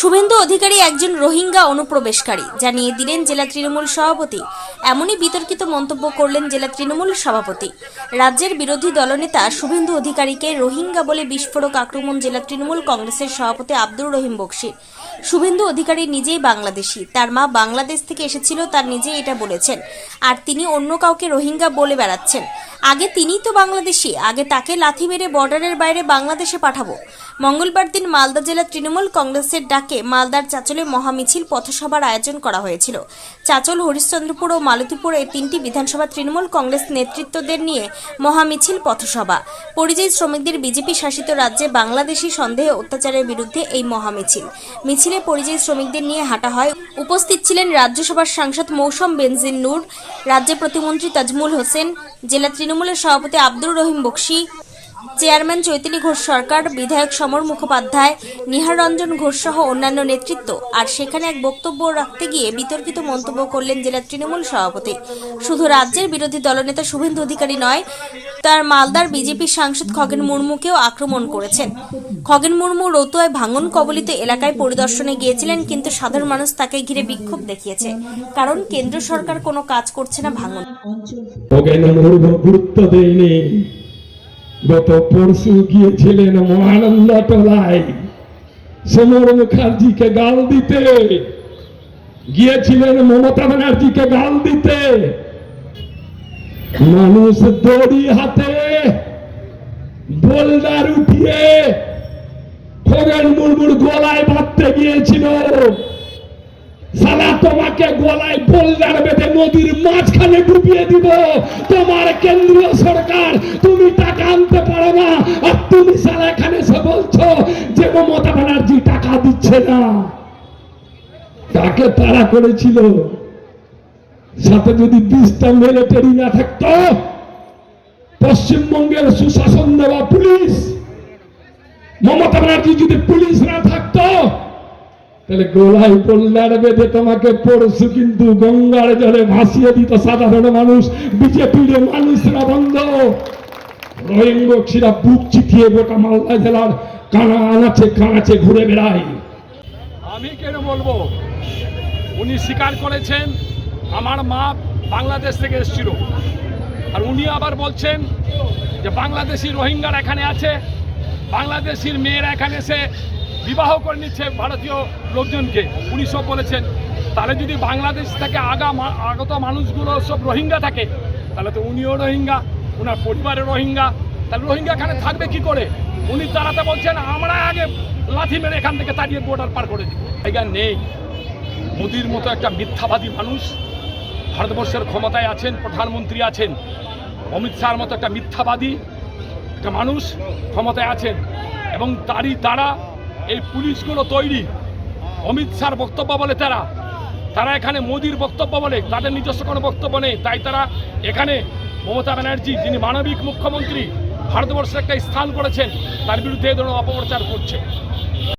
শুভেন্দু অধিকারী একজন রোহিঙ্গা অনুপ্রবেশকারী জানিয়ে দিলেন জেলা তৃণমূল সভাপতি। এমনই বিতর্কিত মন্তব্য করলেন জেলা তৃণমূল সভাপতি। রাজ্যের বিরোধী দলনেতা শুভেন্দু অধিকারীকে রোহিঙ্গা বলে বিস্ফোরক আক্রমণ জেলা তৃণমূল কংগ্রেসের সভাপতি আব্দুর রহিম বক্সির। শুভেন্দু অধিকারী নিজেই বাংলাদেশি, তার মা বাংলাদেশ থেকে এসেছিল, তার নিজেই এটা বলেছেন। আর তিনি অন্য কাউকে রোহিঙ্গা বলে বেড়াচ্ছেন। আগে তিনিই তো বাংলাদেশি, আগে তাকে লাথি মেরে বর্ডারের বাইরে বাংলাদেশে পাঠাবো। মঙ্গলবার দিন মালদা জেলা তৃণমূল কংগ্রেসের ডাকে মালদার চাচলে মহামিছিল পথসভার আয়োজন করা হয়েছিল। চাচল, হরিশ্চন্দ্রপুর ও মালতীপুর এই তিনটি বিধানসভা তৃণমূল কংগ্রেস নেতৃত্বদের নিয়ে মহামিছিল পথসভা। পরিযায়ী শ্রমিকদের বিজেপি শাসিত রাজ্যে বাংলাদেশি সন্দেহে অত্যাচারের বিরুদ্ধে এই মহামিছিল। মিছিলে পরিযায়ী শ্রমিকদের নিয়ে হাঁটা হয়। উপস্থিত ছিলেন রাজ্যসভার সাংসদ মৌসম বেনজিন নূর, রাজ্যের প্রতিমন্ত্রী তাজমুল হোসেন, জেলা তৃণমূলের সভাপতি আব্দুর রহিম বক্সি চেয়ারম্যান চৈতালি ঘোষ সরকার, বিধায়ক সমর মুখোপাধ্যায় নিহার রঞ্জন ঘোষ সহ অন্যান্য নেতৃত্ব। আর সেখানে এক বক্তব্য রাখতে গিয়ে বিতর্কিত মন্তব্য করলেন জেলা তৃণমূল সভাপতি। শুধু রাজ্যের বিরোধী দলনেতা শুভেন্দু অধিকারী নয়, তার মালদার বিজেপি সাংসদ খগেন মুর্মুকেও আক্রমণ করেছেন। খগেন মুর্মু রতুয়ায় ভাঙন কবলিত এলাকায় পরিদর্শনে গিয়েছিলেন, কিন্তু সাধারণ মানুষ তাকে ঘিরে বিক্ষোভ দেখিয়েছে। কারণ কেন্দ্র সরকার কোনো কাজ করছে না ভাঙন। গত পরশু গিয়েছিলেন মহানন্দ টোলায় সমর মুখার্জিকে গাল দিতে। গিয়েছিলেন মমতা ব্যানার্জিকে গাল দিতে। মানুষ দড়ি হাতে বোল্ডার উঠিয়ে খগেন মুর্মুর গলায় সালা তোমাকে গলায় বোল্ডার বেঁধে নদীর মাঝখানে ডুবিয়ে দিব। তোমার কেন্দ্রীয় সরকার, তুমি টাকা আনতে পারো না। আর তুমি সালা এখানে এসে বলছো যে মমতা ব্যানার্জি টাকা দিচ্ছে না। তাকে তারা করেছিল। সাথে যদি বিশটা মিলিটারি না থাকতো, পশ্চিমবঙ্গের সুশাসন দেওয়া পুলিশ। মমতা ব্যানার্জি যদি পুলিশ না থাকতো তাহলে গোলায় পোল্লার বেঁধে তোমাকে পরশু কিন্তু গঙ্গার জলে ভাসিয়ে দিত সাধারণ মানুষ, বিজেপির মানুষরা বন্ধ। রোহিঙ্গরা বুক চিঠিয়ে গোটা মালদা জেলার কানা আনাচে কানাচে ঘুরে বেড়ায়। আমি কেন বলব? উনি স্বীকার করেছেন, আমার মা বাংলাদেশ থেকে এসেছিল। আর উনি আবার বলছেন যে বাংলাদেশি রোহিঙ্গার এখানে আছে, বাংলাদেশির মেয়েরা এখানে এসে বিবাহ করে নিচ্ছে ভারতীয় লোকজনকে। উনি সব বলেছেন, তাহলে যদি বাংলাদেশ থেকে আগা আগত মানুষগুলো সব রোহিঙ্গা থাকে, তাহলে তো উনিও রোহিঙ্গা ওনার পরিবারের রোহিঙ্গা। তাহলে রোহিঙ্গা এখানে থাকবে কি করে? উনি তারাতে বলছেন, আমরা আগে লাথি মেরে এখান থেকে তাড়িয়ে বর্ডার পার করে জায়গা নেই। মোদির মতো একটা মিথ্যাবাদী মানুষ ভারতবর্ষের ক্ষমতায় আছেন, প্রধানমন্ত্রী আছেন। অমিত শাহর মতো একটা মিথ্যাবাদী একটা মানুষ ক্ষমতায় আছেন। এবং তারই দ্বারা এই পুলিশগুলো তৈরি। অমিত শাহর বক্তব্য বলে তারা। তারা এখানে মোদির বক্তব্য বলে, তাদের নিজস্ব কোনো বক্তব্য নেই। তাই তারা এখানে মমতা ব্যানার্জি, যিনি মানবিক মুখ্যমন্ত্রী, ভারতবর্ষের একটা স্থান করেছেন, তার বিরুদ্ধে এই ধরনের অপপ্রচার করছে।